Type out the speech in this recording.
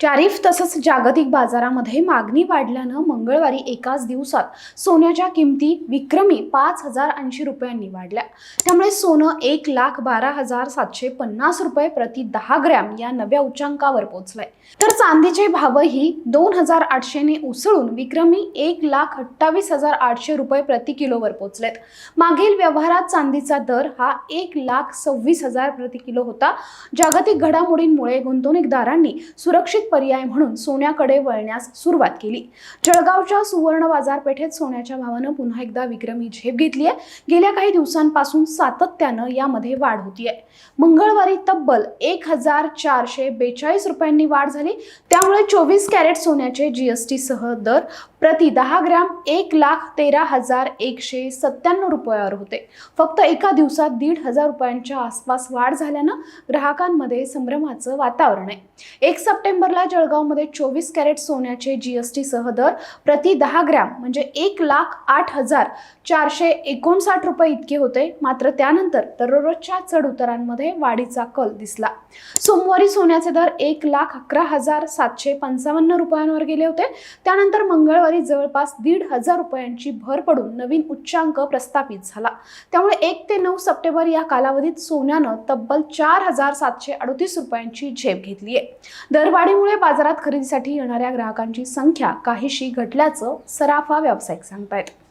Tariff तसंच जागतिक बाजारामध्ये मागणी वाढल्यानं मंगळवारी एकाच दिवसात सोन्याच्या किमती विक्रमी पाच हजार ऐंशी रुपयांनी वाढल्या. त्यामुळे सोनं एक लाख बारा हजार सातशे पन्नास रुपये प्रति दहा ग्रॅम या नव्या उच्चांकावर पोहोचलंय तर चांदीचे भावही दोन हजार आठशेने उसळून विक्रमी एक लाख अठ्ठावीस हजार आठशे रुपये प्रति किलोवर पोहोचलेत मागील व्यवहारात चांदीचा दर हा एक लाख सव्वीस हजार प्रति किलो होता. जागतिक घडामोडींमुळे गुंतवणूकदारांनी सुरक्षित पर्याय म्हणून सोन्याकडे वळण्यास सुरुवात केली. जळगावच्या सुवर्ण बाजारपेठेत सोन्याच्या भावानं पुन्हा एकदा विक्रमी झेप घेतली आहे. गेल्या काही दिवसांपासून सातत्यानं यामध्ये वाढ होतीये मंगळवारी तब्बल एक हजार चारशे बेचाळीस रुपयांनी वाढ झाली. त्यामुळे चोवीस कॅरेट सोन्याचे जीएसटी सह दर प्रति दहा ग्रॅम एक लाख तेरा हजार एकशे सत्त्याण्णव रुपयावर होते. फक्त एका दिवसात दीड हजार रुपयांच्या आसपास वाढ झाल्यानं ग्राहकांमध्ये संभ्रमाचं वातावरण आहे. एक सप्टेंबरला जळगावमध्ये चोवीस कॅरेट सोन्याचे जीएसटी सह दर प्रति दहा ग्रॅम म्हणजे एक लाख आठ हजार चारशे एकोणसाठ रुपये इतके होते. मात्र त्यानंतर दररोजच्या चढउतारांमध्ये वाढीचा कल दिसला. सोमवारी सोन्याचे दर एक लाख अकरा हजार सातशे पंचावन्न रुपयांवर गेले होते. त्यानंतर मंगळवारी जवळपास दीड हजार रुपयांची भर पडून नवीन उच्चांक प्रस्थापित झाला. त्यामुळे एक ते नऊ सप्टेंबर या कालावधीत सोन्यानं तब्बल चार हजार सातशे अडतीस रुपयांची झेप घेतली आहे दरवाढीमुळे बाजारात खरेदीसाठी येणाऱ्या ग्राहकांची संख्या काहीशी घटल्याचं सराफा व्यावसायिक सांगतायत.